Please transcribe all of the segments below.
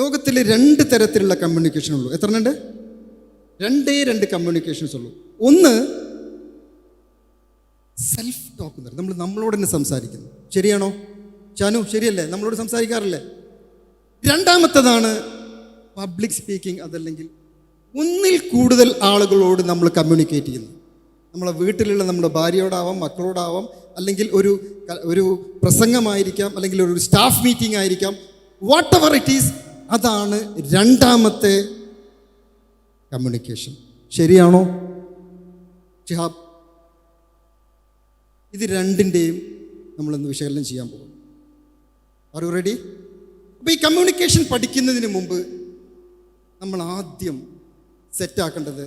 ലോകത്തിൽ രണ്ട് തരത്തിലുള്ള കമ്മ്യൂണിക്കേഷൻ ഉള്ളൂ. എത്ര ഉണ്ട് രണ്ടേ രണ്ട് കമ്മ്യൂണിക്കേഷൻസ് ഉള്ളൂ. ഒന്ന് സെൽഫ് ടോക്ക് എന്ന് നമ്മൾ നമ്മളോട് തന്നെ സംസാരിക്കുന്നു. ശരിയാണോ? ചാനു ശരിയല്ലേ? നമ്മളോട് സംസാരിക്കാറില്ലേ? രണ്ടാമത്തതാണ് പബ്ലിക് സ്പീക്കിംഗ് അതല്ലെങ്കിൽ ഒന്നിൽ കൂടുതൽ ആളുകളോട് നമ്മൾ കമ്മ്യൂണിക്കേറ്റ് ചെയ്യുന്നു നമ്മളെ വീട്ടിലുള്ള നമ്മുടെ ഭാര്യയോടാവാം മക്കളോടാവാം അല്ലെങ്കിൽ ഒരു ഒരു പ്രസംഗമായിരിക്കാം അല്ലെങ്കിൽ ഒരു സ്റ്റാഫ് മീറ്റിംഗ് ആയിരിക്കാം. വാട്ട് എവർ ഇറ്റ് ഈസ് അതാണ് രണ്ടാമത്തെ കമ്മ്യൂണിക്കേഷൻ ശരിയാണോ? ഷിഹാബ് ഇത് രണ്ടിന്റെയും നമ്മളിന്ന് വിശകലനം ചെയ്യാൻ പോകും ആർ യു റെഡി അപ്പോൾ ഈ കമ്മ്യൂണിക്കേഷൻ പഠിക്കുന്നതിന് മുമ്പ് നമ്മൾ ആദ്യം സെറ്റാക്കേണ്ടത്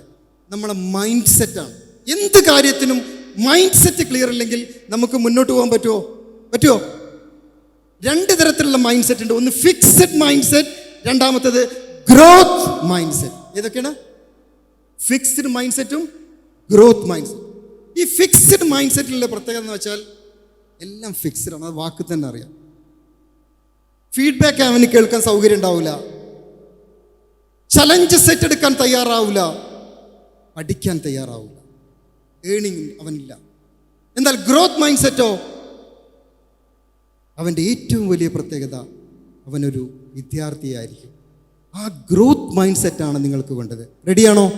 നമ്മളെ മൈൻഡ് സെറ്റാണ് എന്ത് കാര്യത്തിനും മൈൻഡ് സെറ്റ് ക്ലിയർ ഇല്ലെങ്കിൽ നമുക്ക് മുന്നോട്ട് പോകാൻ പറ്റുമോ? പറ്റുമോ? രണ്ട് തരത്തിലുള്ള മൈൻഡ് സെറ്റ് ഉണ്ട്. ഒന്ന് ഫിക്സഡ് മൈൻഡ് സെറ്റ് രണ്ടാമത്തത് ഗ്രോത്ത് മൈൻഡ് സെറ്റ് ഏതൊക്കെയാണ്? ഫിക്സ്ഡ് മൈൻഡ് സെറ്റും ഗ്രോത്ത് മൈൻഡ് സെറ്റ് ഈ ഫിക്സ്ഡ് മൈൻഡ് സെറ്റിലുള്ള പ്രത്യേകത എന്ന് വെച്ചാൽ എല്ലാം ഫിക്സ്ഡ് ആണ്. അത് വാക്ക് തന്നെ അറിയാം. ഫീഡ്ബാക്ക് അവന് കേൾക്കാൻ സൗകര്യം ഉണ്ടാവില്ല ചലഞ്ച് സെറ്റ് എടുക്കാൻ തയ്യാറാവില്ല പഠിക്കാൻ തയ്യാറാവില്ല ഏണിങ് അവനില്ല. എന്നാൽ ഗ്രോത്ത് മൈൻഡ് സെറ്റോ അവന്റെ ഏറ്റവും വലിയ പ്രത്യേകത അവനൊരു വിദ്യാർത്ഥിയായിരിക്കും. ആ ഗ്രോത്ത് മൈൻഡ് സെറ്റാണ് നിങ്ങൾക്ക് വേണ്ടത്. റെഡിയാണോ